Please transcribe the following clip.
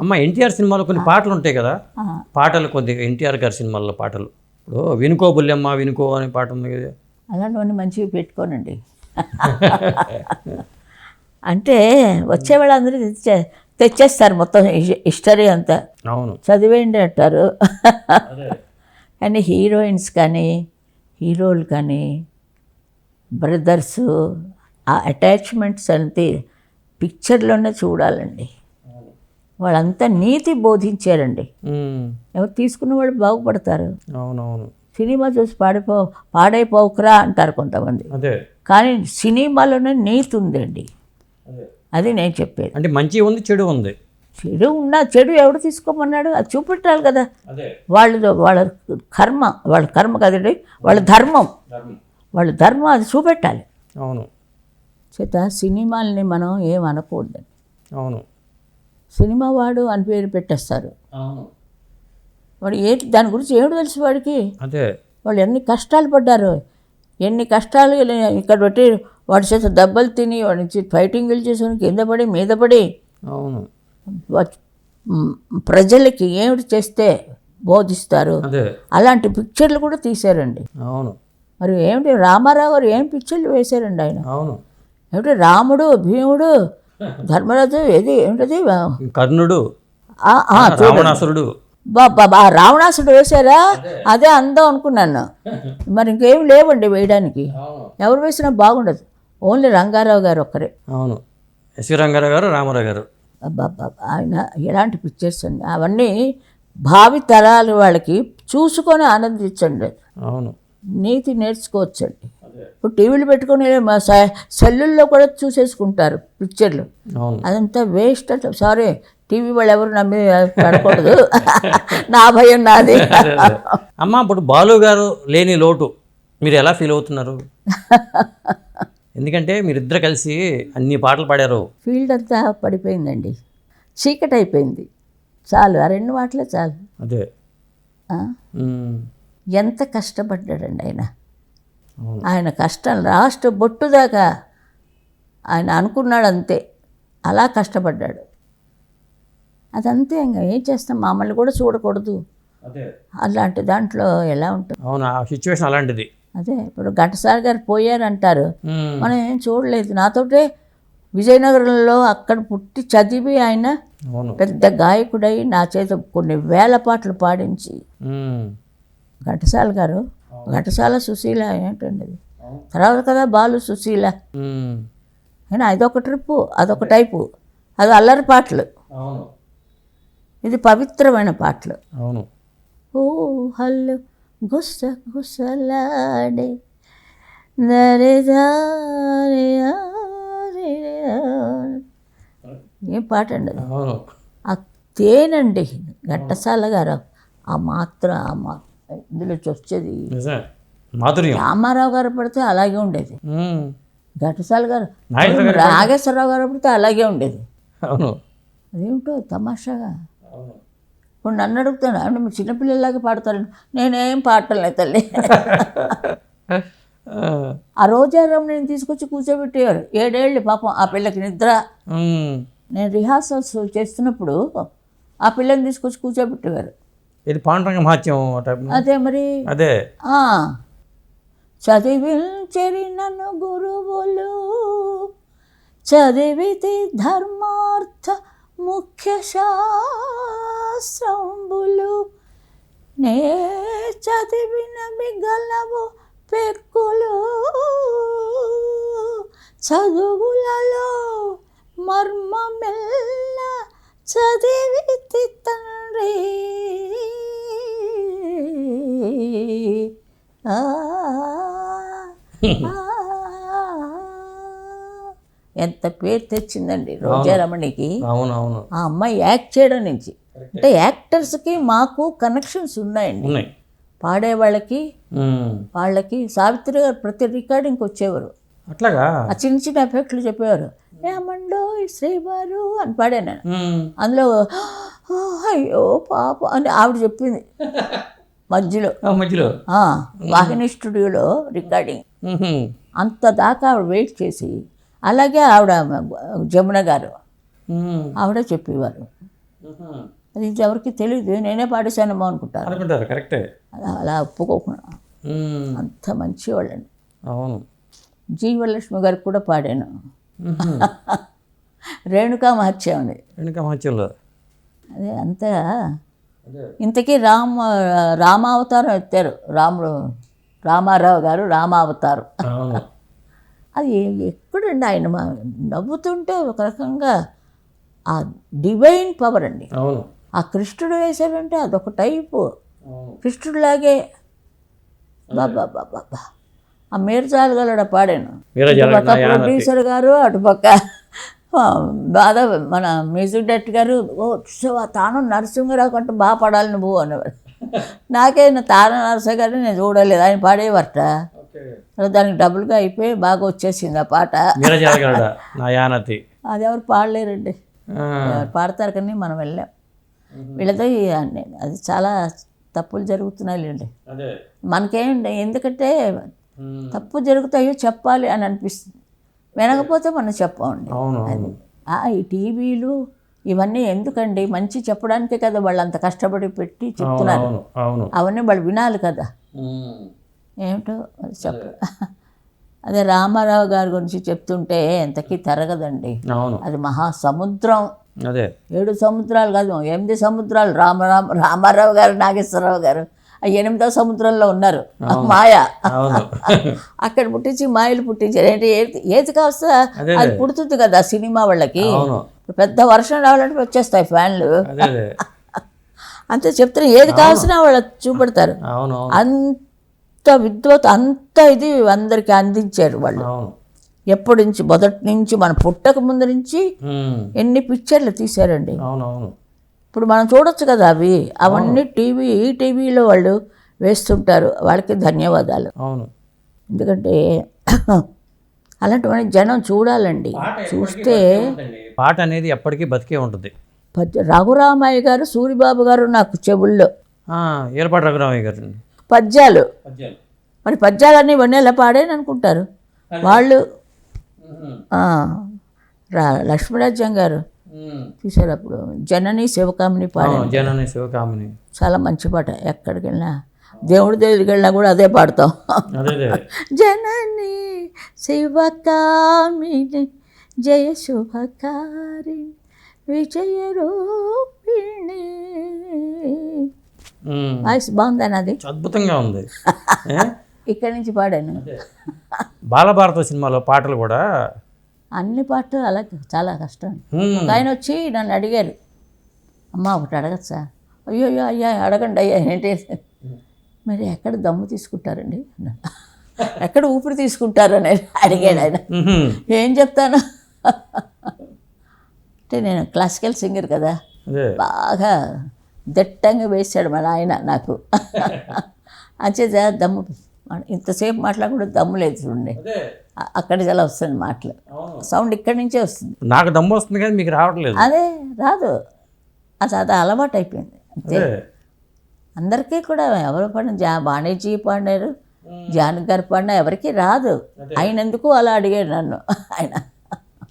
అమ్మ ఎన్టీఆర్ సినిమాలో కొన్ని పాటలు ఉంటాయి కదా. పాటలు కొద్దిగా ఎన్టీఆర్ గారి సినిమాల్లో పాటలు. ఇప్పుడు వినుకో బుల్లెమ్మ వినుకో అనే పాట ఉంది కదా. అలాంటివన్నీ మంచివి పెట్టుకోనండి. అంటే వచ్చే వాళ్ళందరూ తెచ్చే తెచ్చేస్తారు మొత్తం హిస్- హిస్టరీ అంతా. అవును. చదివేయండి అంటారు. కానీ హీరోయిన్స్ కానీ హీరోలు కానీ బ్రదర్స్ ఆ అటాచ్మెంట్స్ అంతే. పిక్చర్లోనే చూడాలండి. వాళ్ళంతా నీతి బోధించారండి. ఎవరు తీసుకున్న వాళ్ళు బాగుపడతారు. అవునవును. సినిమా చూసి పాడిపో పాడైపోకురా అంటారు కొంతమంది. కానీ సినిమాలోనే నీతి ఉందండి. అది. నేను చెప్పేది. అంటే మంచి ఉంది చెడు ఉంది. చెడు ఉన్నా చెడు ఎవడు తీసుకోమన్నాడు? అది చూపెట్టాలి కదా. వాళ్ళు వాళ్ళ కర్మ వాళ్ళ కర్మ కదండి. వాళ్ళ ధర్మం. వాళ్ళ ధర్మం అది చూపెట్టాలి. అవును. చేత సినిమాల్ని మనం ఏం అనకూడదండి. అవును. సినిమా వాడు అని పేరు పెట్టేస్తారు. వాడు ఏంటి దాని గురించి ఏమిటి తెలుసు వాడికి? అదే. వాళ్ళు ఎన్ని కష్టాలు పడ్డారు ఎన్ని కష్టాలు ఇక్కడ పెట్టి వాడి చేత దెబ్బలు తిని వాడి నుంచి ఫైటింగ్లు చేసుకుని కింద పడి మీద పడి అవును. ప్రజలకి ఏమిటి చేస్తే బోధిస్తారు? అలాంటి పిక్చర్లు కూడా తీశారండి. అవును. మరి ఏమిటి రామారావు గారు ఏం పిక్చర్లు వేశారండి ఆయన? అవును. ఏమిటి రాముడు భీముడు ధర్మరాజు ఏది? ఏమిటది? కర్ణుడు. రావణాసురుడు. బా- బా- బా, రావణాసుడు వేశారా? అదే. అందం అనుకున్నాను. మరి ఇంకేం లేవండి వేయడానికి. ఎవరు వేసినా బాగుండదు. ఓన్లీ రంగారావు గారు ఒక్కరే. అవును. ఎస్వి రంగారావు గారు రామారావు గారు. అబ్బబ్బబ్బ, ఆయన ఎలాంటి పిక్చర్స్ అండి. అవన్నీ భావి తరాల వాళ్ళకి చూసుకొని ఆనందించండి. అవును. నీతి నేర్చుకోవచ్చండి. ఇప్పుడు టీవీలు పెట్టుకొని మా సెల్లుల్లో కూడా చూసేసుకుంటారు పిక్చర్లు. అదంతా వేస్ట్ అంటే సారీ టీవీ వాళ్ళు ఎవరు నమ్మి పడకూడదు. నా భయం నాది. అమ్మ ఇప్పుడు బాలు గారు లేని లోటు. మీరు ఎలా ఫీల్ అవుతున్నారు? ఎందుకంటే మీరిద్దరు కలిసి అన్ని పాటలు పాడారు. ఫీల్డ్ అంతా పడిపోయిందండి. చీకటి అయిపోయింది. చాలు ఆ రెండు మాటలే చాలు. అదే. ఎంత కష్టపడ్డాడండి ఆయన. ఆయన కష్టం లాస్ట్ బొట్టు దాకా ఆయన అనుకున్నాడు అంతే అలా కష్టపడ్డాడు. అదంతే ఇంకా ఏం చేస్తాం? మమ్మల్ని కూడా చూడకూడదు. అలాంటి దాంట్లో ఎలా ఉంటుంది అవును? ఆ సిచ్యువేషన్ అలాంటిది. అదే. ఇప్పుడు ఘంటసాల గారు పోయారంటారు. మనం ఏం చూడలేదు. నాతోటే విజయనగరంలో అక్కడ పుట్టి చదివి ఆయన పెద్ద గాయకుడై నా చేత కొన్ని వేల పాటలు పాడించి ఘంటసాల గారు ఘంటసాల సుశీల ఏంటండి అది? తర్వాత కదా బాలు సుశీల. అయినా అదొక ట్రిప్పు అదొక టైపు. అది అల్లరి పాటలు. ఇది పవిత్రమైన పాటలు. అవును. ఊహలు గుస గుసలాడే. ఏం పాట అండి అది? ఆ తేనండి ఘట్టసాల గారు. ఆ మాత్రం ఆ మా ఇందులో వచ్చేది నిజమే. మాధుర్యం. రామారావు గారు పడితే అలాగే ఉండేది. ఘటసాల గారు నాగేశ్వర గారు నాగేశ్వరరావు గారు పడితే అలాగే ఉండేది. అవును. అదేమిటో తమాషాగా. ఇప్పుడు నన్ను అడుగుతాను అంటే మీరు చిన్నపిల్లలాగా పాడతారు. నేనేం పాడటం తల్లి. ఆ, రోజారాం నేను తీసుకొచ్చి కూర్చోబెట్టేవారు. ఏడేళ్ళు పాపం ఆ పిల్లకి నిద్ర. నేను రిహార్సల్స్ చేస్తున్నప్పుడు ఆ పిల్లని తీసుకొచ్చి కూర్చోబెట్టేవారు. ఇది పాండురంగ మహత్యం అదే మరి. అదే. ఆ, చదివించరి నన్ను గురువులు. చదివితే ధర్మార్థ ముఖ్య శాస్త్రంబులు. నే చదివిన మిగలవు పెక్కులు చదువులలో మర్మమెల్ల చదివితి తండ్రి. ఎంత పేరు తెచ్చిందండి రోజారమణికి? అవును అవును ఆ అమ్మాయి యాక్ట్ చేయడం నుంచి. అంటే యాక్టర్స్కి మాకు కనెక్షన్స్ ఉన్నాయండి. ఉన్నాయి. పాడే వాళ్ళకి వాళ్ళకి సావిత్రి గారు ప్రతి రికార్డింగ్కి వచ్చేవారు. అట్లాగా? ఆ చిన్న చిన్న ఎఫెక్ట్లు చెప్పేవారు. ఏమండో శ్రీవారు అని పాడాను అందులో "ఆ, అయ్యో పాప అని ఆవిడ చెప్పింది. మధ్యలో. మధ్యలో. వాహిని స్టూడియోలో రికార్డింగ్. అంత దాకా ఆవిడ వెయిట్ చేసి అలాగే ఆవిడ జమున గారు. ఆవిడ చెప్పేవారు. అది ఎవరికి తెలియదు నేనే పాడేశానేమో అనుకుంటారు అనుకుంటారు కరెక్టే. అలా అలా ఒప్పుకోకుండా. అంత మంచివాళ్ళండి అవును. జీవలక్ష్మి గారికి కూడా పాడాను. రేణుకా మహత్యం వెనుక మహత్యంలో. అదే అంత ఇంతకీ రామ రామావతారం ఎత్తారు. రాముడు రామారావు గారు రామావతారం. అది ఎక్కడండి? ఆయన మా- నవ్వుతుంటే ఒక రకంగా ఆ డివైన్ పవర్ అండి. ఆ కృష్ణుడు వేశాడంటే అదొక టైపు. కృష్ణుడిలాగే బాబా బాబా ఆ మీర్జాలగలడ పాడాను. వీరజాల ఇటుపక్క ప్రొడ్యూసర్ గారు అటుపక్క బాధ మన మ్యూజిక్ డైరెక్టర్ గారు ఓ చూసావా తాను నరసింహరావు కంటే బాగా పాడాలి నువ్వు అనేవారు నాకే నా తార నరసింహ గారిని నేను చూడలేదు. ఆయన పాడేవారట. దానికి డబుల్గా అయిపోయి బాగా వచ్చేసింది ఆ పాట. అది ఎవరు పాడలేరండి. ఆ, ఎవరు పాడతారు కానీ మనం వెళ్ళాం. వీళ్ళతో అది చాలా తప్పులు జరుగుతున్నాయిలేండి. అదే. మనకేంటి ఎందుకంటే తప్పు జరుగుతాయో చెప్పాలి అని అనిపిస్తుంది. వినకపోతే మనం చెప్పండి ఆ, ఈ టీవీలు ఇవన్నీ ఎందుకండి? మంచి చెప్పడానికే కదా వాళ్ళు అంత కష్టపడి పెట్టి చెప్తున్నారు. అవును అవును. అవన్నీ వాళ్ళు వినాలి కదా. ఏమిటో అది. చెప్ప అదే రామారావు గారి గురించి చెప్తుంటే ఎంతకీ తరగదండి. అది మహాసముద్రం. అదే. ఏడు సముద్రాలు కాదు ఎనిమిది సముద్రాలు. రామరామ రామారావు గారు నాగేశ్వరరావు గారు. ఎనిమిదో సముద్రంలో ఉన్నారు. మాయ. అక్కడ పుట్టించి మాయలు పుట్టించారు. ఏంటి ఏది ఏది కాస్త అదే పుడుతుంది కదా సినిమా వాళ్ళకి. పెద్ద వర్షం రావాలంటే వచ్చేస్తాయి ఫ్యాన్లు. అంతే చెప్తున్నా ఏది కావాల్సిన వాళ్ళు చూపెడతారు. అంత విద్వత్ అంత ఇది అందరికీ అందించారు వాళ్ళు. ఎప్పటి నుంచి మొదటి నుంచి మన పుట్టక ముందు నుంచి ఎన్ని పిక్చర్లు తీశారండి. అవును అవును. ఇప్పుడు మనం చూడొచ్చు కదా అవి. అవన్నీ టీవీ ఈ టీవీలో వాళ్ళు వేస్తుంటారు. వాళ్ళకి ధన్యవాదాలు. అవును. ఎందుకంటే అలాంటివన్నీ జనం చూడాలండి. చూస్తే పాట అనేది ఎప్పటికీ బతికే ఉంటుంది. పద్య రఘురామయ్య గారు సూరిబాబు గారు నాకు చెవుల్లో. ఆ, ఏలపాటి రఘురామయ్య గారు పద్యాలు. మరి పద్యాలన్నీ ఇవన్నీ ఎలా పాడేని అనుకుంటారు వాళ్ళు లక్ష్మీరాజ్యం గారు. తీశారు అప్పుడు జనని శివకామిని పాడే జనని శివకామిని. చాలా మంచి పాట. ఎక్కడికి వెళ్ళినా దేవుడి దగ్గరికి వెళ్ళినా కూడా అదే పాడతాం. జనని శివకామిని జయ శుభకారిణి విజయ రూపిణి. వాయిస్ బాగుందని అది అద్భుతంగా ఉంది? ఇక్కడి నుంచి పాడాను. బాలభారత సినిమాలో పాటలు కూడా అన్ని పాటలు అలా చాలా కష్టం. ఒక ఆయన వచ్చి నన్ను అడిగారు. అమ్మ ఒకటి అడగచ్చా అయ్యో అయ్యో అయ్యా అడగండి అయ్యా ఏంటి? మరి ఎక్కడ దమ్ము తీసుకుంటారండి. ఎక్కడ ఊపిరి తీసుకుంటారు అని అడిగాడు ఆయన. ఏం చెప్తాను? అంటే నేను క్లాసికల్ సింగర్ కదా. బాగా దట్టంగా వేశాడు మా ఆయన నాకు. అంచేత దమ్ము. ఇంతసేపు మాట్లాడకుండా దమ్ము లేదు చూడండి. అక్కడ చాలా వస్తుంది మాటలు. సౌండ్ ఇక్కడి నుంచే వస్తుంది. నాకు దమ్ము వస్తుంది కానీ మీకు రావట్లేదు. అదే రాదు. అది అది అలవాటు అయిపోయింది. అంతే. అదే. అందరికీ కూడా ఎవరు పాడిన జా బాణీజీ పాడారు జానకి గారు పాడినా ఎవరికీ రాదు. ఆయన ఎందుకు అలా అడిగాడు నన్ను. ఆయన